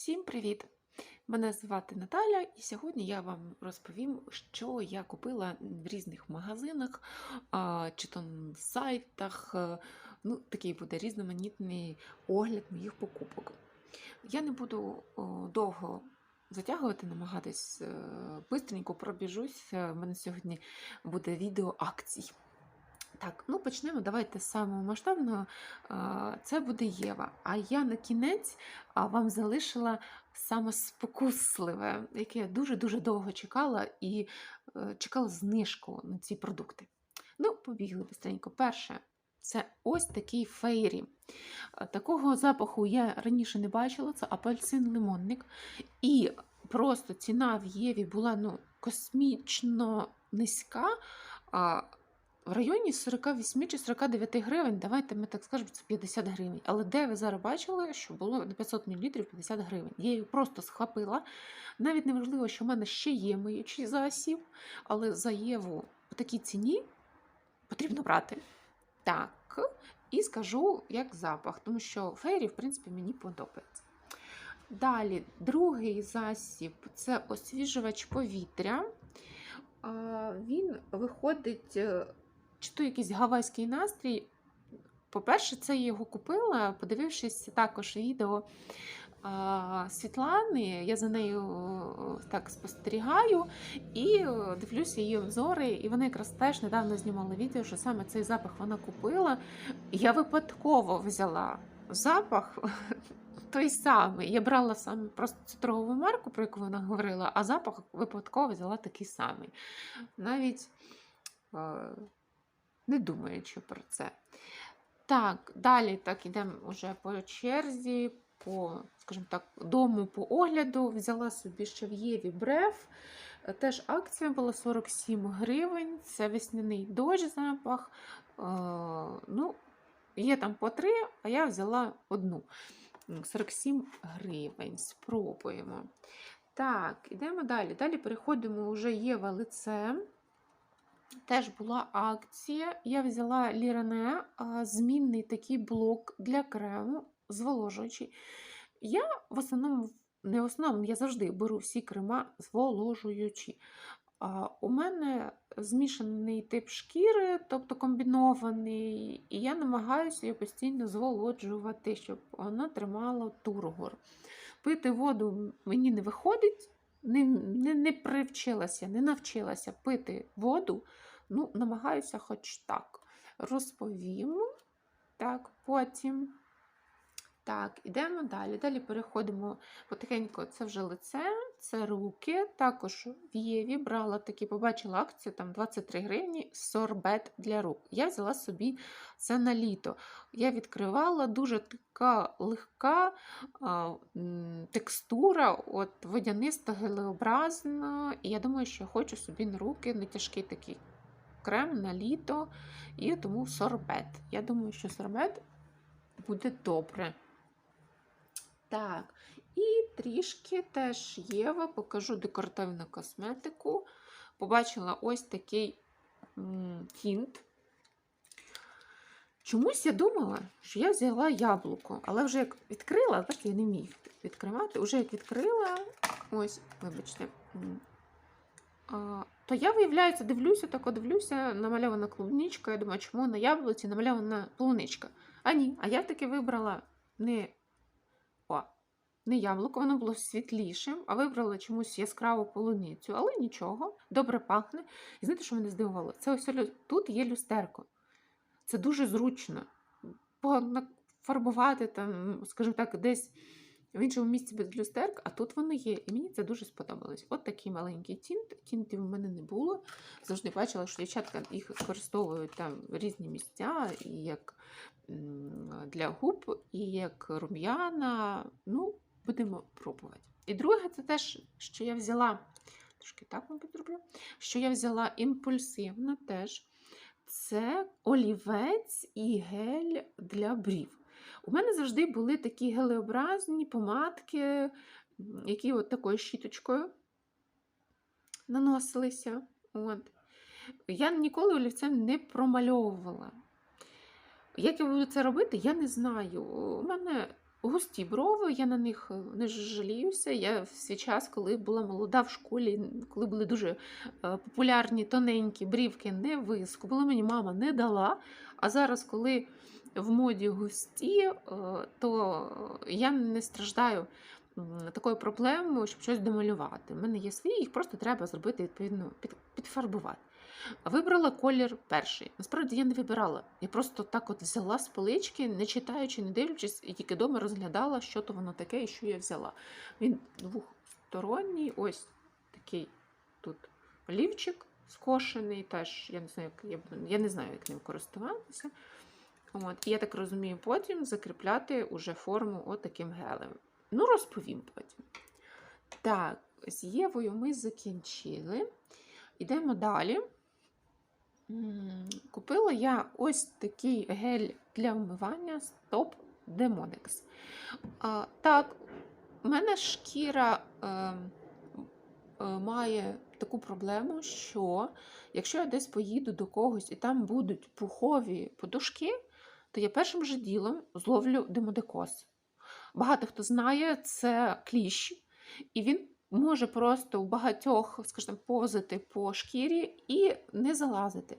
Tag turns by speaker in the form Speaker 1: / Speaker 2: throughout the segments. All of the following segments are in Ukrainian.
Speaker 1: Всім привіт! Мене звати Наталя, і сьогодні я вам розповім, що я купила в різних магазинах чи то на сайтах. е, Ну, такий буде різноманітний огляд моїх покупок. Я не буду довго затягувати, намагатись е, бистренько пробіжусь. Е, У мене сьогодні буде відео акцій. Так, ну почнемо. Давайте з самого масштабного. Це буде Єва. А я на кінець вам залишила саме спокусливе, яке я дуже-дуже довго чекала і е, чекала знижку на ці продукти. Ну, побігли быстренько. Перше, це ось такий фейрі. Такого запаху я раніше не бачила. Це апельсин-лимонник. І просто ціна в Єві була ну, космічно низька. В районі 48 чи 49 гривень, давайте ми так скажемо, це 50 гривень. Але де ви зараз бачили, що було на 500 мл 50 гривень? Я її просто схопила. Навіть не важливо, що в мене ще є миючий засіб, але за Єву по такій ціні потрібно брати. Так, і скажу, як запах, тому що фейрі, в принципі, мені подобається. Далі, другий засіб це освіжувач повітря. Він виходить, е, чи то якийсь гавайський настрій. По-перше, це я його купила, подивившись також відео Світлани. Я за нею так спостерігаю і дивлюся її обзори. І вона якраз теж недавно знімала відео, що саме цей запах вона купила. Я випадково взяла запах. Той самий. Я брала саме просто цю марку, про яку вона говорила, а запах випадково взяла такий самий. Навіть не думаючи про це. Так, далі так ідемо вже по черзі, по, скажімо так, дому по огляду. Взяла собі ще в Єві бреф. Е, Теж акція була 47 гривень. Це весняний дощ запах. Е, ну, є там по три, а я взяла одну. 47 гривень. Спробуємо. Так, ідемо далі. Далі переходимо вже Єва лице. Теж була акція. Я взяла Лірене, змінний такий блок для крему, зволожуючий. Я в основному, не в основному, я завжди беру всі крема зволожуючі. У мене змішаний тип шкіри, тобто комбінований, і я намагаюся її постійно зволоджувати, щоб вона тримала тургор. Пити воду мені не виходить, не, не, не привчилася, не навчилася пити воду. Ну, намагаюся хоч так. Розповім. Так, потім. Так, ідемо далі. Далі переходимо потихеньку, це вже лице, це руки. Також в Єві брала такі, побачила акцію, там 23 гривні сорбет для рук. Я взяла собі це на літо. Я відкривала дуже така легка а, текстура, от водяниста, гелеобразна. І я думаю, що хочу собі на руки не тяжкий такий крем на літо, і тому сорбет. Я думаю, що сорбет буде добре. Так, і трішки теж Єва, покажу декоративну косметику. Побачила ось такий м. Чомусь я думала, що я взяла яблуко, але вже як відкрила, так я не міг відкривати. Уже як відкрила, ось, вибачте, то я, виявляється, дивлюся, так дивлюся, намальована клубничка. Я думаю, чому на яблуці намальована полуничка? А ні, а я таки вибрала не, не яблуко, воно було світлішим, а вибрала чомусь яскраву полуницю, але нічого, добре пахне. І знаєте, що мене здивувало? Це ось тут є люстерко. Це дуже зручно. Пофарбувати там, скажімо так, десь в іншому місці без люстерк, а тут воно є. І мені це дуже сподобалось. От такий маленький тінт. Тінтів в мене не було. Завжди бачила, що дівчатка їх використовують там в різні місця, і як для губ, і як рум'яна. Ну, будемо пробувати. І друге, це теж, що я взяла, трошки так мабуть, зроблю, що я взяла імпульсивно теж. Це олівець і гель для брів. У мене завжди були такі гелеобразні помадки, які от такою щіточкою наносилися. От. Я ніколи олівцем не промальовувала. Як я буду це робити, я не знаю. У мене густі брови, я на них е, не жаліюся. Я в свій час, коли була молода в школі, коли були дуже е, популярні тоненькі брівки, не вискубила, мені мама не дала. А зараз, коли в моді густі, е, то я не страждаю такою проблемою, щоб щось домалювати. У мене є свої, їх просто треба зробити відповідно під, підфарбувати. Вибрала колір перший. Насправді я не вибирала. Я просто так от взяла з полички, не читаючи, не дивлячись, і тільки вдома розглядала, що то воно таке і що я взяла. Він двохсторонній, ось такий тут олівчик скошений, теж я не знаю, як я, я не знаю, як ним користуватися. От, і я так розумію, потім закріпляти уже форму от таким гелем. Ну, розповім потім. Так, з Євою ми закінчили. Йдемо далі. Купила я ось такий гель для вмивання Stop Demodex. А, так, у мене шкіра е, е, має таку проблему, що якщо я десь поїду до когось і там будуть пухові подушки, то я першим же ділом зловлю демодекоз. Багато хто знає, це кліщ, і він може просто у багатьох, скажімо, повзати по шкірі і не залазити.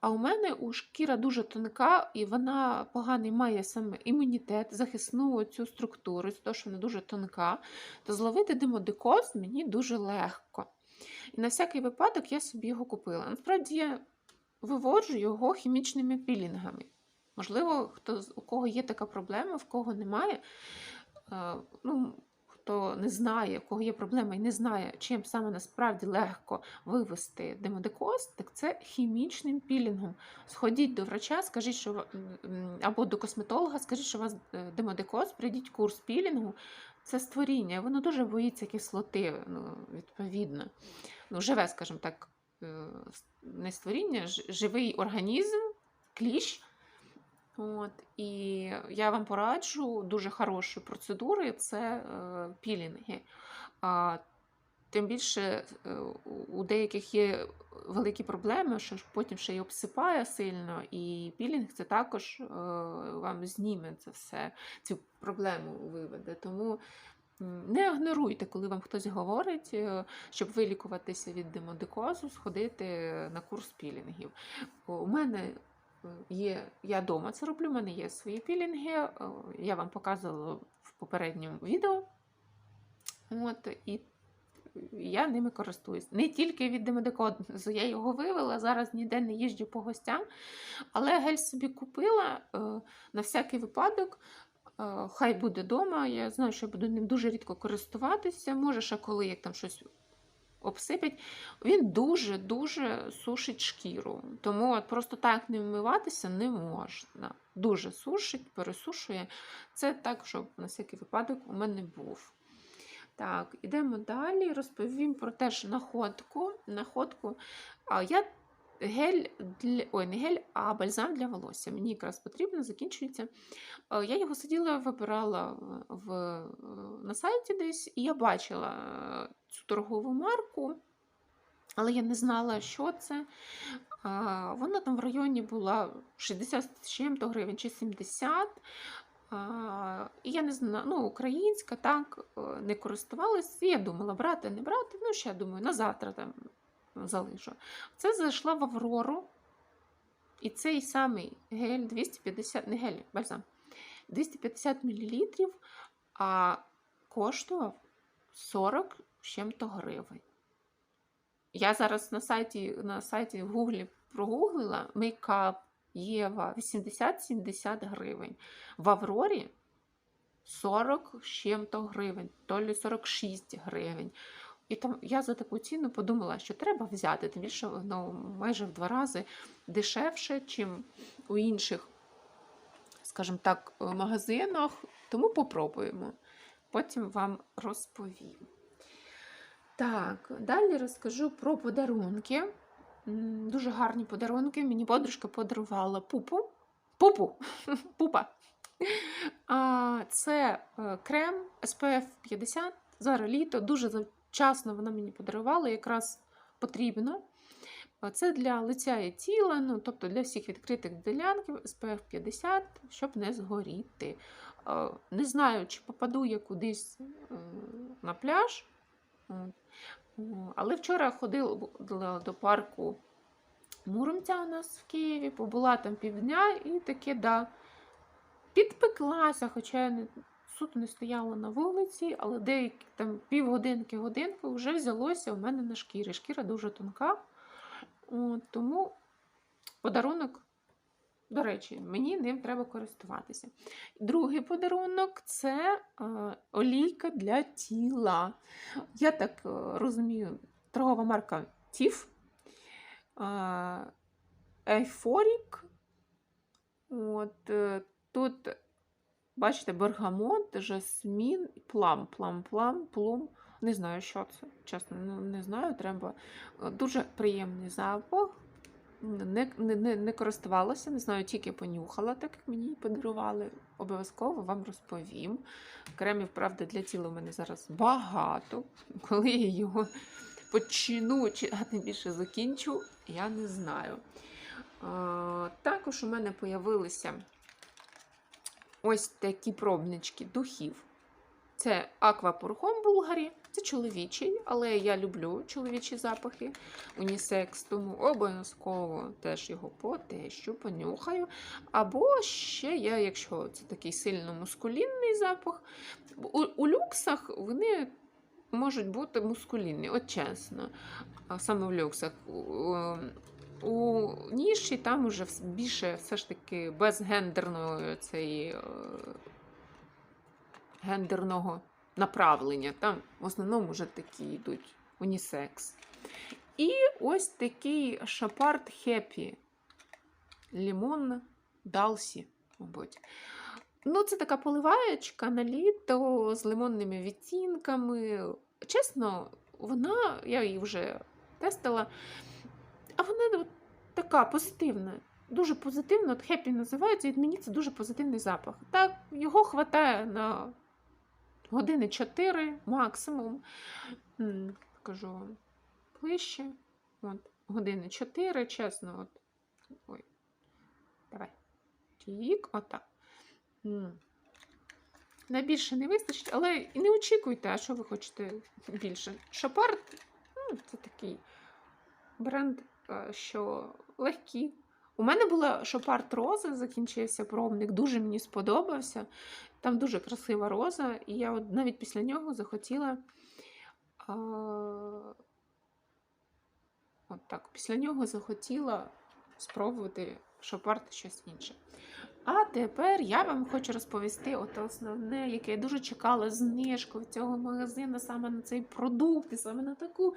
Speaker 1: А у мене у шкіра дуже тонка, і вона поганий має саме імунітет, захисну цю структуру, того, що вона дуже тонка, то зловити демодекоз мені дуже легко. І на всякий випадок я собі його купила. Насправді я виводжу його хімічними пілінгами. Можливо, хто, у кого є така проблема, в кого немає. е, Ну, хто не знає, у кого є проблема і не знає, чим саме насправді легко вивести демодекоз, так це хімічним пілінгом. Сходіть до врача, скажіть, що або до косметолога, скажіть, що у вас е, демодекоз, прийдіть курс пілінгу. Це створіння, воно дуже боїться кислоти, ну, відповідно. Ну, живе, скажімо так, е, не створіння, живий організм, кліщ. От, і я вам пораджу дуже хороші процедури це е, пілінги. Тим більше е, у- деяких є великі проблеми, що потім ще й обсипає сильно, і пілінг це також е, вам зніме це все, цю проблему виведе. Тому не ігноруйте, коли вам хтось говорить, щоб вилікуватися від демодекозу, сходити на курс пілінгів. У мене є, я вдома це роблю, у мене є свої пілінги, е, я вам показувала в попередньому відео. От, і я ними користуюсь. Не тільки від демодекозу, я його вивела, зараз ніде не їжджу по гостям, але гель собі купила е, на всякий випадок. Е, Хай буде вдома. Я знаю, що я буду ним дуже рідко користуватися. Може, ще коли як там щось обсипять. Він дуже-дуже сушить шкіру. Тому от просто так не вмиватися не можна. Дуже сушить, пересушує. Це так, щоб на всякий випадок у мене був. Так, ідемо далі. Розповім про теж находку. находку. А, я гель для ой, не гель, а бальзам для волосся. Мені якраз потрібно, закінчується. Я його сиділа, вибирала в, на сайті десь, і я бачила цю торгову марку, але я не знала, що це. Вона там в районі була 60 з чим-то гривень чи 70. І я не знаю, ну, українська, так, е, не користувалась. І я думала, брати, не брати. Ну, ще думаю, на завтра там залишу. Це зайшла в Аврору. І цей самий гель 250, не гель, бальзам, 250 мл, а коштував 40 чим-то гривень. Я зараз на сайті, на сайті в Гуглі прогуглила мейкап Єва 80-70 гривень. В Аврорі 40 з чим-то гривень, то лі 46 гривень. І там я за таку ціну подумала, що треба взяти, тим більше воно майже в два рази дешевше, чим у інших, скажімо так, магазинах. Тому попробуємо. Потім вам розповім. Так, далі розкажу про подарунки. Дуже гарні подарунки. Мені подружка подарувала пупу. Пупу. Пупа. Це е, крем SPF 50. Зараз літо. Дуже завчасно вона мені подарувала, якраз потрібно. Це для лиця і тіла, ну, тобто для всіх відкритих ділянків SPF 50, щоб не згоріти. е, не знаю, чи попаду я кудись е, на пляж. Але вчора ходила до парку Муромця у нас в Києві, побула там півдня і таке, да, підпеклася, хоча я не, суто не стояла на вулиці, але деякі там півгодинки, годинки вже взялося у мене на шкірі. Шкіра дуже тонка. Тому подарунок, до речі, мені ним треба користуватися. Другий подарунок це е, олійка для тіла. Я так е, розумію, торгова марка Тіф. Ейфорік. От, е, тут, бачите, бергамот, жасмін, плам, плам, плам, плум. Не знаю, що це. Чесно, не знаю. Треба. Е, Дуже приємний запах. Не, не, не, не користувалася, не знаю, тільки понюхала, так як мені подарували. Обов'язково вам розповім. Кремів, правда, для тіла в мене зараз багато. Коли я його почну, чи а тим більше закінчу, я не знаю. А, також у мене появилися ось такі пробнички духів. Це аквапурхом Булгарі. Це чоловічий, але я люблю чоловічі запахи. Унісекс, тому обов'язково теж його потещу, понюхаю. Або ще я, якщо це такий сильно мускулінний запах, у, у люксах вони можуть бути мускулінні, от чесно. Саме в люксах. У, ніші там уже більше все ж таки безгендерної цієї е, гендерного направлення. Там в основному вже такі йдуть унісекс. І ось такий шапарт хеппі. Лімон Далсі, мабуть. Ну, це така поливаєчка на літо з лимонними відтінками. Чесно, вона, я її вже тестила, а вона от така позитивна. Дуже позитивна, от хеппі називається, і мені це дуже позитивний запах. Так, його хватає на години 4 максимум. Покажу вам ближче. От, години 4, чесно, от. Ой. Давай. Тік, отак. Найбільше не вистачить, але і не очікуйте, що ви хочете більше. Шапарт ну, це такий бренд, е, що легкий. У мене була шопарт роза, закінчився пробник, дуже мені сподобався. Там дуже красива роза, і я от навіть після нього захотіла. А... От так, після нього захотіла спробувати шопарт щось інше. А тепер я вам хочу розповісти от основне, яке я дуже чекала знижку цього магазину саме на цей продукт, і саме на таку,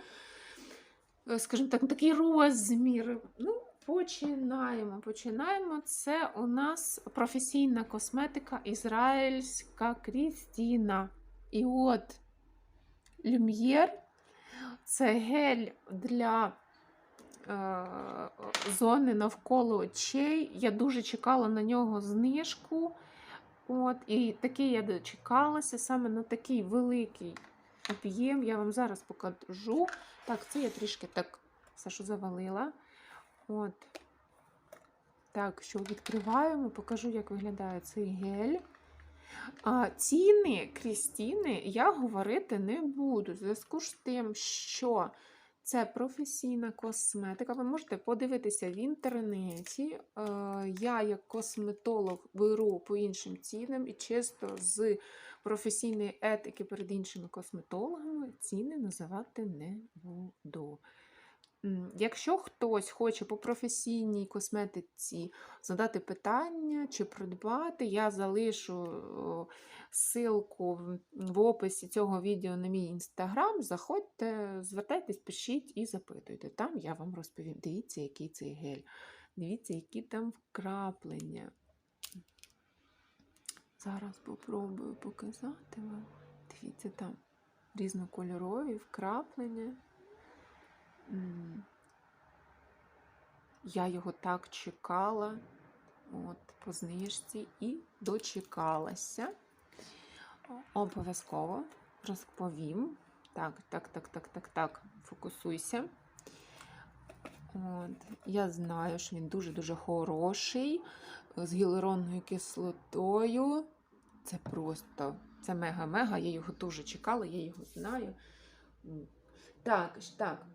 Speaker 1: е, скажімо так, на такий розмір. Ну, починаємо. Починаємо. Це у нас професійна косметика ізраїльська Крістіна. І от люм'єр це гель для е, зони навколо очей. Я дуже чекала на нього знижку. От, і такий я дочекалася саме на такий великий об'єм. Я вам зараз покажу. Так, це я трішки так все, що завалила. От. Так, що відкриваємо, покажу, як виглядає цей гель. А, ціни Крістіни я говорити не буду. В зв'язку з тим, що це професійна косметика. Ви можете подивитися в інтернеті. Я, як косметолог, беру по іншим цінам і чисто з професійної етики перед іншими косметологами ціни називати не буду. Якщо хтось хоче по професійній косметиці задати питання чи придбати, я залишу ссылку в описі цього відео на мій інстаграм. Заходьте, звертайтесь, пишіть і запитуйте. Там я вам розповім. Дивіться, який цей гель. Дивіться, які там вкраплення. Зараз попробую показати вам. Дивіться, там різнокольорові вкраплення. Я його так чекала, от, по знижці, і дочекалася. Обов'язково розповім. Так, так, так, так, так, так, фокусуйся. От, я знаю, що він дуже-дуже хороший, з гіалуронною кислотою. Це просто це мега-мега. Я його дуже чекала, я його знаю. Так, так.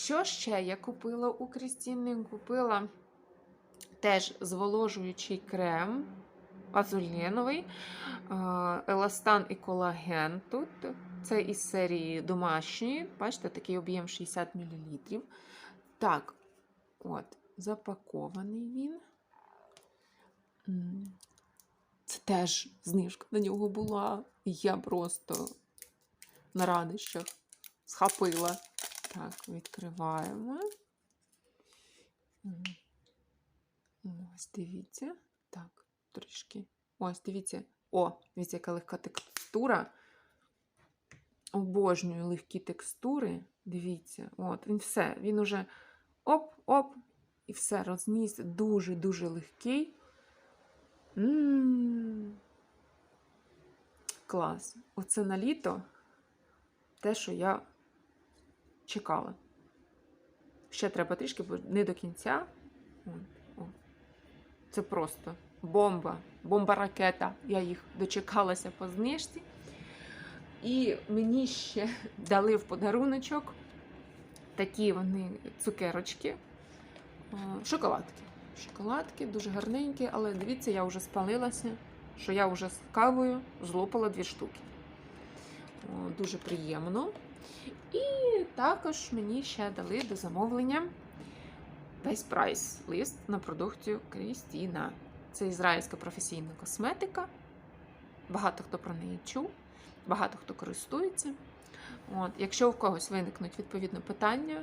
Speaker 1: Що ще я купила у Крістіни? Купила теж зволожуючий крем азуліновий, еластан і колаген тут. Це із серії домашньої. Бачите, такий об'єм 60 мл. Так, от, запакований він. Це теж знижка на нього була. Я просто на радощах схопила. Так, відкриваємо. Ось дивіться. Так, трішки. Ось, дивіться. О, дивіться, яка легка текстура. Обожнюю легкі текстури. Дивіться, от, він все. Він уже оп-оп, і все розніс. Дуже-дуже легкий. М. Клас. Оце на літо те, що я чекала. Ще треба трішки, бо не до кінця. Це просто бомба, бомба-ракета. Я їх дочекалася по знижці. І мені ще дали в подаруночок такі вони цукерочки, е, шоколадки. Шоколадки дуже гарненькі, але дивіться, я вже спалилася, що я вже з кавою злопала дві штуки. О, Дуже приємно. І також мені ще дали до замовлення весь прайс лист на продукцію Крістіна. Це ізраїльська професійна косметика. Багато хто про неї чув, багато хто користується. От, якщо у когось виникнуть відповідно питання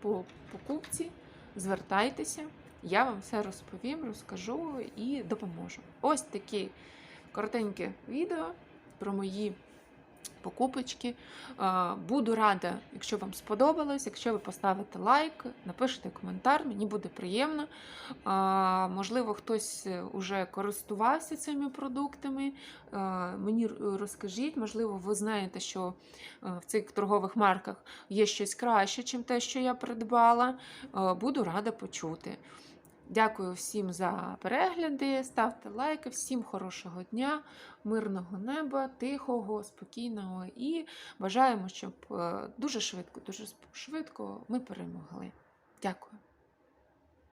Speaker 1: по покупці, звертайтеся, я вам все розповім, розкажу і допоможу. Ось таке коротеньке відео про мої покупочки. Е, Буду рада, якщо вам сподобалось, якщо ви поставите лайк, напишете коментар, мені буде приємно. Е, Можливо, хтось вже користувався цими продуктами. Е, Мені розкажіть, можливо, ви знаєте, що е, в цих торгових марках є щось краще, ніж те, що я придбала. Е, Буду рада почути. Дякую всім за перегляди. Ставте лайки, всім хорошого дня, мирного неба, тихого, спокійного і бажаємо, щоб е, дуже швидко, дуже швидко ми перемогли. Дякую.